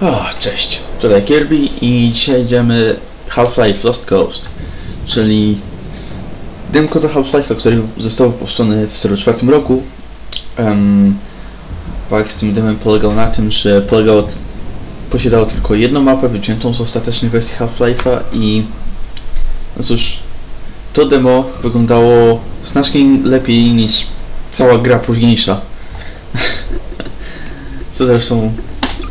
O, cześć. Tutaj Kirby i dzisiaj idziemy Half-Life Lost Coast, czyli demko do Half-Life'a, który został wypuszczony w 04 roku. Um, z tym demem polegał na tym, że polegał, posiadało tylko jedną mapę wyciętą z ostatecznej wersji Half-Life'a i no cóż, to demo wyglądało znacznie lepiej niż cała gra późniejsza. Co zresztą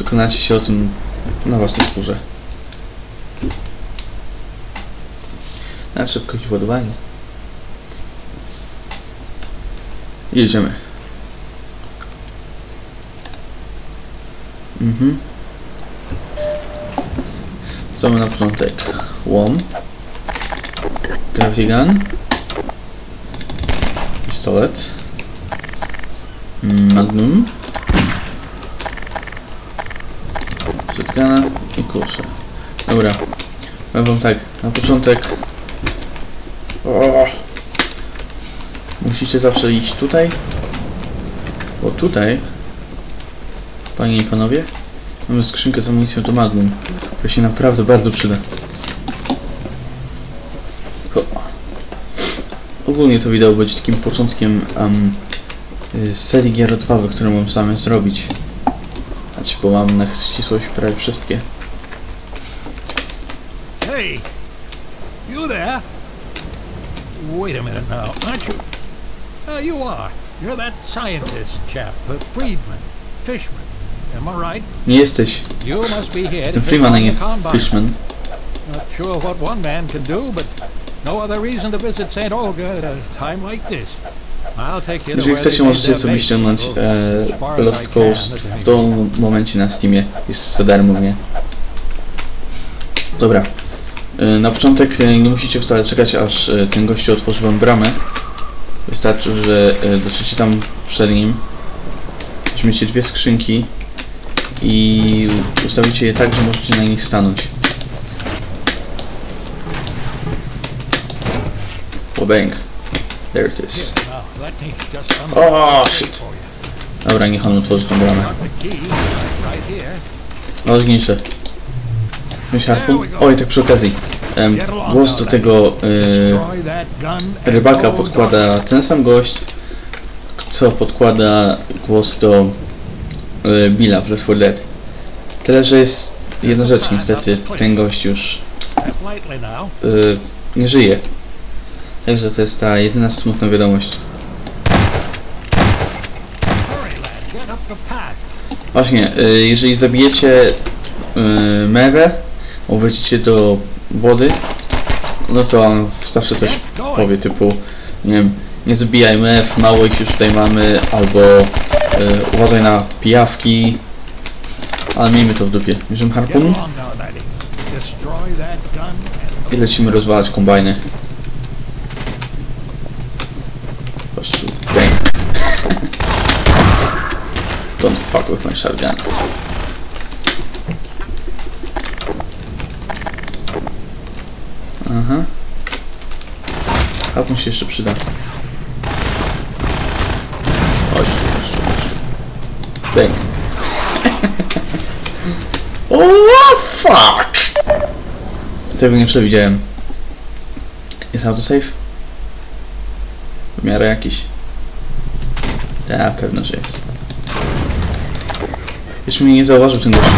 przekonacie się o tym na własnej skórze. Na szybkość ładowania. Jedziemy. Mhm. Co na początek? Łom. Gravity gun. Pistolet. Magnum. Shotguna i kuszę. Dobra. Powiem wam tak, na początek... O, musicie zawsze iść tutaj. Bo tutaj, panie i panowie, mamy skrzynkę z amunicją do Magnum, która się naprawdę bardzo przyda. Ogólnie to wideo będzie takim początkiem um, serii gier które mam same zrobić. Znaczy, bo mam na ścisłość prawie wszystkie. Hey, you there? Wait a minute now, aren't you? Uh, you are. You're that scientist chap, uh, Friedman, Fishman. Am I right? Nie jesteś. You must be here Jestem Freeman, a nie on the Combine. Fishman. Not sure what one man can do, but no other reason to visit St. Olga at a time like this. Jeżeli chcecie, możecie sobie ściągnąć e, Lost Coast w tym momencie na Steamie. Jest za darmo, nie? Dobra. E, na początek e, nie musicie wcale czekać, aż e, ten gościu otworzy wam bramę. Wystarczy, że dotrzecie tam przed nim. Weźmiecie dwie skrzynki i ustawicie je tak, że możecie na nich stanąć. Bang. There it is. Gate shit. Dobra, niech on otworzy tą bramę. Here. Ważniejsze. Myśl harpun. Oj, tak przy okazji. Em, głos do tego and rybaka podkłada ten sam gość, co podkłada głos do e, Billa w Left 4 Dead. Tyle, że jest jedna rzecz, niestety ten gość już e, nie żyje. Także to jest ta jedyna smutna wiadomość. Właśnie, e, jeżeli zabijecie e, mewę, albo wejdziecie do wody, no to on zawsze coś powie typu, nie wiem, nie zabijaj mew, mało ich już tutaj mamy, albo e, uważaj na pijawki, ale miejmy to w dupie. Bierzemy harpun i lecimy rozwalać kombajny. Chodź tu, bang. Don't fuck with my shotgun. Aha. Harpun się jeszcze przyda. Chodź chodź chodź. Bang. oh fuck! Tego nie przewidziałem. Jest autosave? W miarę jakiś. Tak, pewno, że jest. Jeszcze mnie nie zauważył ten gościu.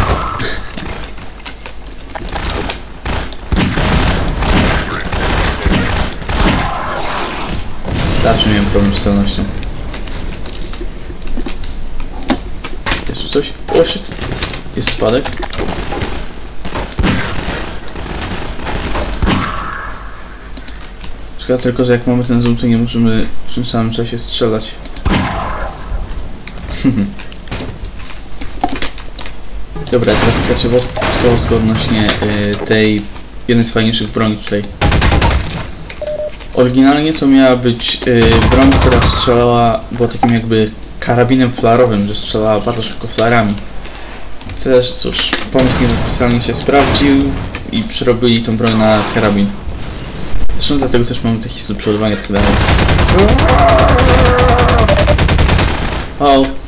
Zawsze miałem problem z celnością. Jest tu coś? O shit! Jest spadek. Szkoda tylko, że jak mamy ten zoom, to nie możemy w tym samym czasie strzelać. Dobra, teraz taka ciekawostka odnośnie y, tej jednej z fajniejszych broni tutaj. Oryginalnie to miała być y, broń, która strzelała, była takim jakby karabinem flarowym, że strzelała bardzo szybko flarami. Też cóż, pomysł nie specjalnie się sprawdził i przerobili tą broń na karabin. Zresztą dlatego też mamy hisy do przeładowania tak dalej. O!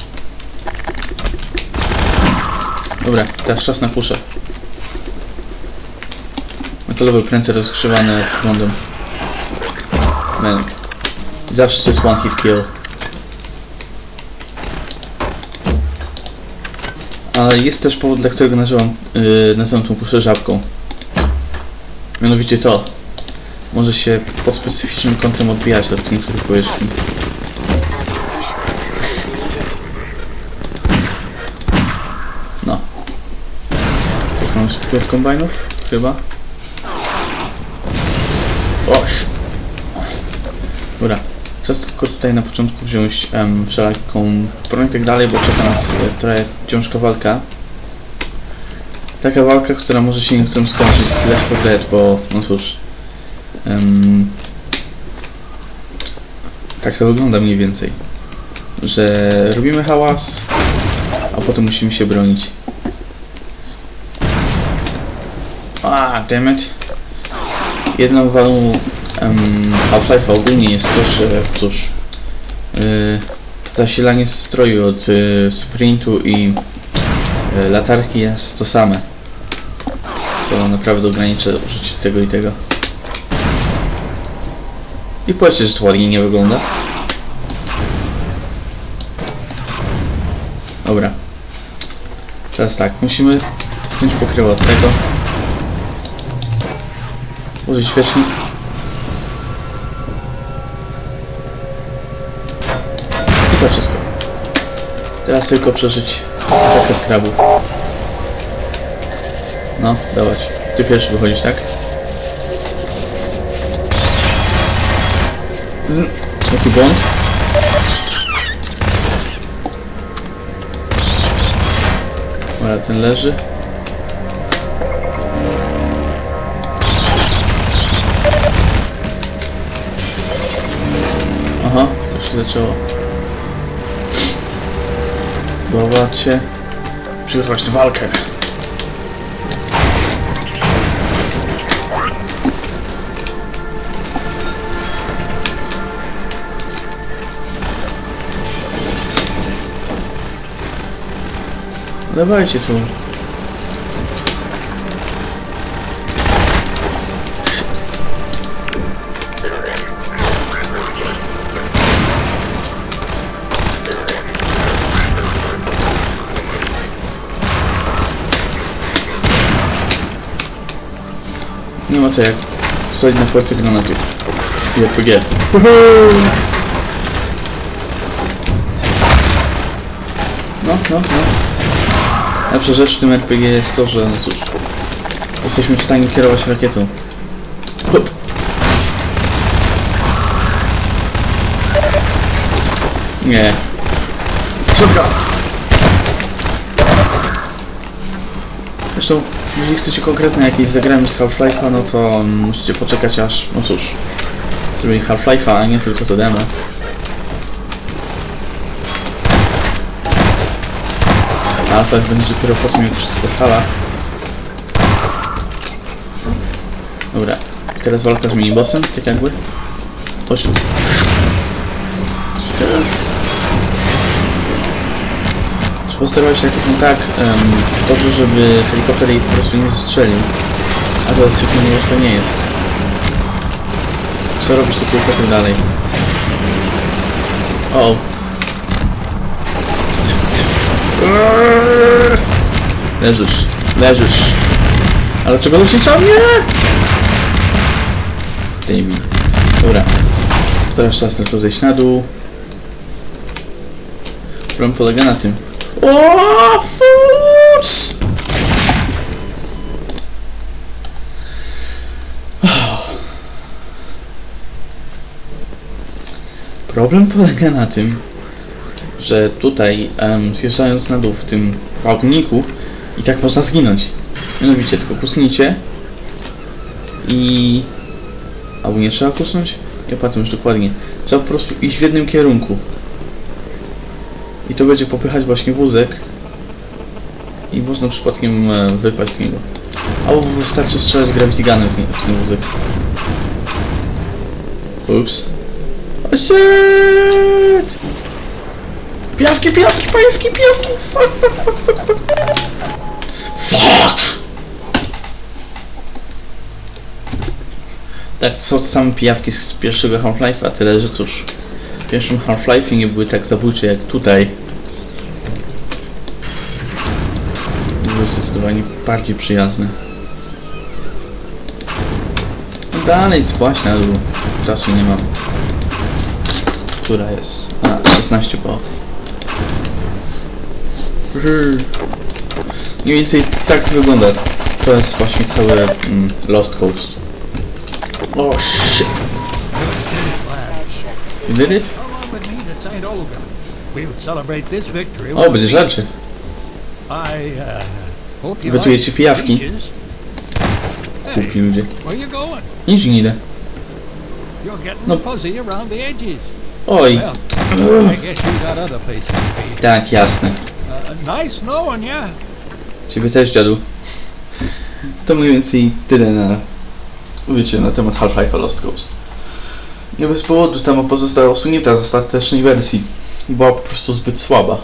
Dobra, teraz czas na kuszę. Metalowe pręty rozgrzewane prądem. Melek. Zawsze to jest one hit kill. Ale jest też powód, dla którego nazywam, yy, nazywam tą kuszę żabką. Mianowicie to. Może się pod specyficznym kątem odbijać od niektórych powierzchni. Mam spróbować od kombajnów? Chyba. Oś. Dobra. Czas tylko tutaj na początku wziąć um, wszelaką broń i tak dalej, bo czeka nas e, trochę ciężka walka. Taka walka, która może się niektórym skończyć z Left 4 Dead, bo no cóż. tak to wygląda mniej więcej. Że robimy hałas, a potem musimy się bronić. A, dammit. Jedną wadą um, Half-Life'a ogólnie jest to, że cóż, yy, zasilanie stroju od y, sprintu i y, latarki jest to same. Co naprawdę ogranicza użycie tego i tego. I powiedzcie, że to ładnie nie wygląda. Dobra. Teraz tak, musimy zdjąć pokrywę od tego. Użyć świecznik. I to wszystko. Teraz tylko przeżyć pakiet krabów. No, dawać. Ty pierwszy wychodzisz, tak? Jaki błąd? Dobra, ten leży. Się zaczęło. Próbować się. Przygotować na walkę. Dawajcie tu. To jak stać na płerce granaty. I RPG. No, no, no. Najlepsza rzecz w tym RPG jest to, że no cóż, jesteśmy w stanie kierować rakietą. Hop. Nie. Środka! Zresztą, jeżeli chcecie konkretne jakieś zagramy z Half-Life'a, no to musicie poczekać aż, no cóż, zrobili Half-Life'a, a nie tylko to demo. Alfa będzie dopiero po tym, jak wszystko fala. Dobra, teraz walka z minibossem, tak jakby. Chodź tu. Trzeba sterować rakietą tak um, dobrze, żeby helikopter jej po prostu nie zestrzelił. A to specjalnie łatwo nie jest. Co robić tu kółko dalej? O, Leżysz, leżysz. Ale czego to się trzeba? Nie! David. Dobra. Teraz czas tylko zejść na dół. Problem polega na tym. O, futs! Problem polega na tym, że tutaj na dół w tym i tak można zginąć. Tylko i... Trzeba kusnąć? Już dokładnie. Po prostu w jednym kierunku. I to będzie popychać właśnie wózek. I można przypadkiem e, wypaść z niego. Albo wystarczy strzelać gravity gunem w, nie, w ten wózek. Ups. Oh shit! Pijawki, pijawki, pajewki, pijawki! Fuck, fuck, fuck, fuck, fuck! Fuck! Tak, to są same pijawki z pierwszego Half-Life'a, tyle że cóż w pierwszym Half-Life'ie nie były tak zabójcze jak tutaj. Były zdecydowanie bardziej przyjazne. No dalej spłaś na dół. Czasu nie mam. Która jest? A, 16 po. Mniej więcej tak to wygląda. To jest właśnie cały mm, Lost Coast. Oh shit. You did it? We'll celebrate this victory. O, with będzie a rzeczy. I uh, Gotujecie like pijawki? Głupi ludzie. getting No. Oj. Tak, jasne. Ciebie też, dziadu. To mniej więcej tyle na, wiecie, na temat Half-Life Lost Coast. Nie bez powodu ta mapa została usunięta z ostatecznej wersji. Była po prostu zbyt słaba.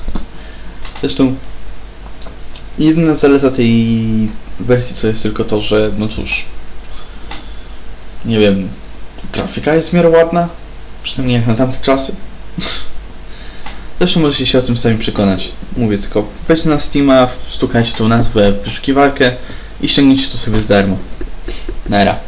Zresztą jedyna zaleta tej wersji to jest tylko to, że no cóż, nie wiem, grafika jest w miarę ładna, przynajmniej jak na tamte czasy. Zresztą możecie się o tym sami przekonać. Mówię tylko, weźcie na Steama, stukajcie tą nazwę w wyszukiwarkę i ściągnijcie to sobie z darmo. Nara.